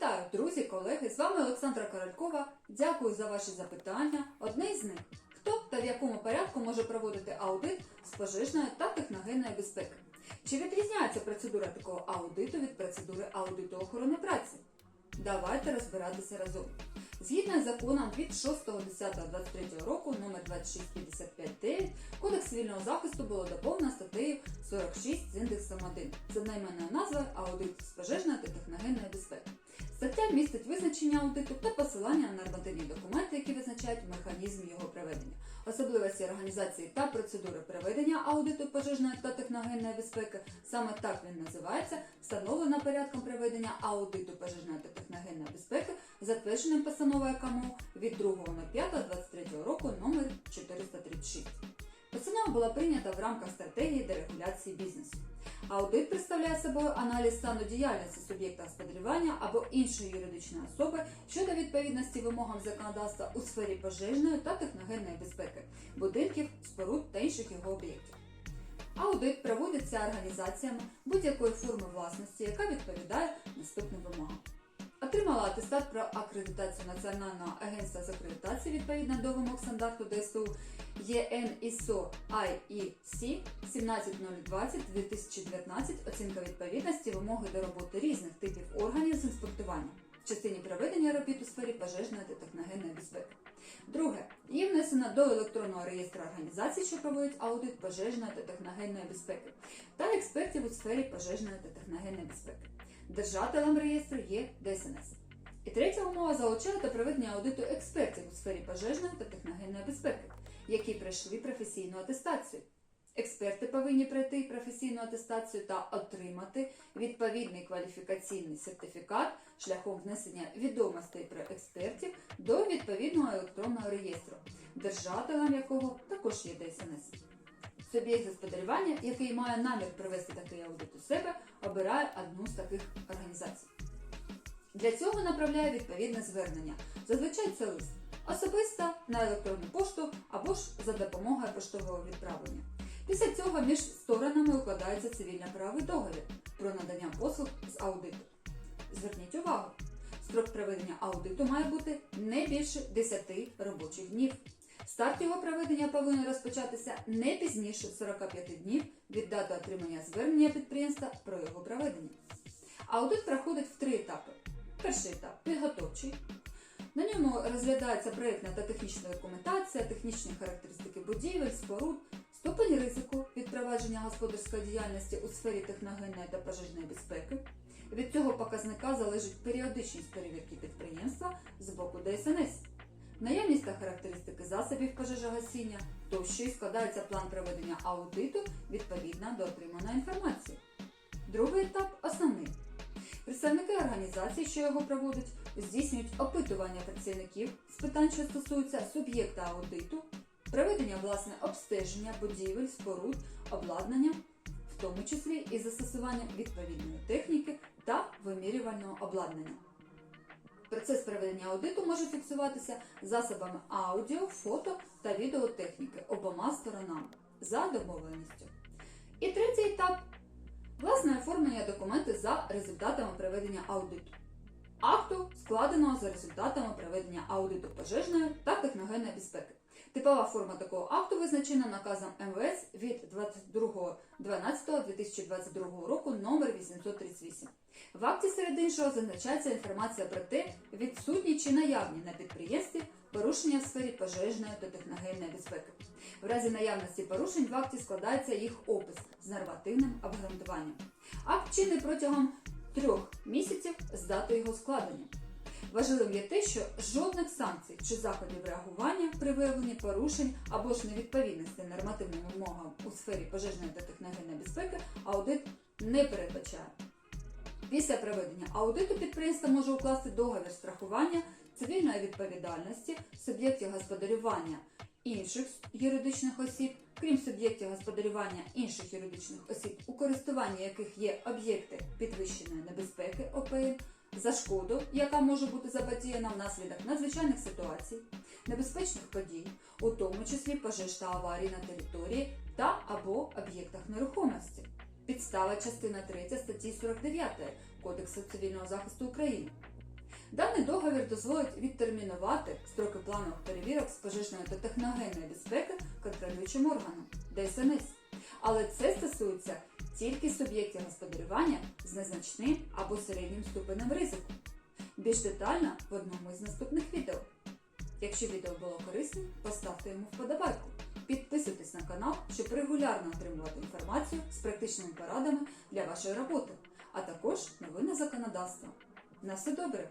Вітаю, друзі, колеги! З вами Олександра Королькова. Дякую за ваші запитання. Одне із них: хто та в якому порядку може проводити аудит з пожежної та техногенної безпеки? Чи відрізняється процедура такого аудиту від процедури аудиту охорони праці? Давайте розбиратися разом. Згідно з законом від 6.10.23 року номер 2655.9 Кодекс цивільного захисту було доповнено статтею 46 з індексом 1 з одноіменною назвою Аудит з пожежної та техногенної безпеки. Стаття містить визначення аудиту та посилання на нормативні документи, які визначають механізм його проведення, особливості організації та процедури проведення аудиту пожежної та техногенної безпеки. Саме так він називається, встановлено порядком проведення аудиту пожежної та техногенної безпеки, затвердженим постановою КМУ від 2.05.23 року номер 436. Постанова була прийнята в рамках стратегії дерегуляції бізнесу. Аудит представляє собою аналіз стану діяльності суб'єкта господарювання або іншої юридичної особи щодо відповідності вимогам законодавства у сфері пожежної та техногенної безпеки, будинків, споруд та інших його об'єктів. Аудит проводиться організаціями будь-якої форми власності, яка відповідає наступним вимогам. Отримала атестат про акредитацію Національного агентства з акредитації відповідно до вимог стандарту ДСУ ЄН ІСО IEC 17020-2019 оцінка відповідності вимоги до роботи різних типів органів з інспектування в частині проведення робіт у сфері пожежної та техногенної безпеки. Друге, її внесено до електронного реєстру організацій, що проводять аудит пожежної та техногенної безпеки, та експертів у сфері пожежної та техногенної безпеки. Держателем реєстру є ДСНС. І третя умова залучає до проведення аудиту експертів у сфері пожежної та техногенної безпеки, які пройшли професійну атестацію. Експерти повинні пройти професійну атестацію та отримати відповідний кваліфікаційний сертифікат шляхом внесення відомостей про експертів до відповідного електронного реєстру, держателем якого також є ДСНС. Суб'єкт господарювання, який має намір провести такий аудит у себе, обирає одну з таких організацій. Для цього направляє відповідне звернення. Зазвичай це лист особисто на електронну пошту або ж за допомогою поштового відправлення. Після цього між сторонами укладається цивільно-правовий договір про надання послуг з аудиту. Зверніть увагу, строк проведення аудиту має бути не більше 10 робочих днів. Старт його проведення повинен розпочатися не пізніше 45 днів від дати отримання звернення підприємства про його проведення. Аудит проходить в три етапи. Перший етап підготовчий. На ньому розглядається проєктна та технічна документація, технічні характеристики будівель, споруд, ступень ризику від провадження господарської діяльності у сфері техногенної та пожежної безпеки. Від цього показника залежить періодичність перевірки підприємства з боку ДСНС. Наявність та характеристики засобів пожежогасіння тощо і складається план проведення аудиту відповідно до отриманої інформації. Другий етап основний. Представники організації, що його проводять, здійснюють опитування працівників з питань, що стосуються суб'єкта аудиту, проведення власне обстеження будівель, споруд, обладнання, в тому числі і застосування відповідної техніки та вимірювального обладнання. Процес проведення аудиту може фіксуватися засобами аудіо, фото та відеотехніки обома сторонами за домовленістю. І третій етап власне оформлення документів за результатами проведення аудиту. Акту, складеного за результатами проведення аудиту пожежної. Типова форма такого акту визначена наказом МВС від 22.12.2022 року номер 838. В акті серед іншого зазначається інформація про те, відсутні чи наявні на підприємстві порушення в сфері пожежної та техногенної безпеки. В разі наявності порушень в акті складається їх опис з нормативним обґрунтуванням. Акт чинний протягом трьох місяців з дати його складення. Важливим є те, що жодних санкцій чи заходів реагування при виявленні порушень або ж невідповідності нормативним вимогам у сфері пожежної та техногенної безпеки аудит не передбачає. Після проведення аудиту підприємство може укласти договір страхування цивільної відповідальності суб'єктів господарювання інших юридичних осіб, крім суб'єктів господарювання інших юридичних осіб, у користуванні яких є об'єкти підвищеної небезпеки ОПН, за шкоду, яка може бути заподіяна внаслідок надзвичайних ситуацій, небезпечних подій, у тому числі пожеж та аварій на території та або об'єктах нерухомості. Підстава частина 3 статті 49 Кодексу цивільного захисту України. Даний договір дозволить відтермінувати строки планових перевірок з пожежної та техногенної безпеки контролюючим органом ДСНС. Але це стосується тільки суб'єктів господарювання з незначним або середнім ступенем ризику. Більш детально в одному із наступних відео. Якщо відео було корисним, поставте йому вподобайку. Підписуйтесь на канал, щоб регулярно отримувати інформацію з практичними порадами для вашої роботи, а також новини законодавства. На все добре!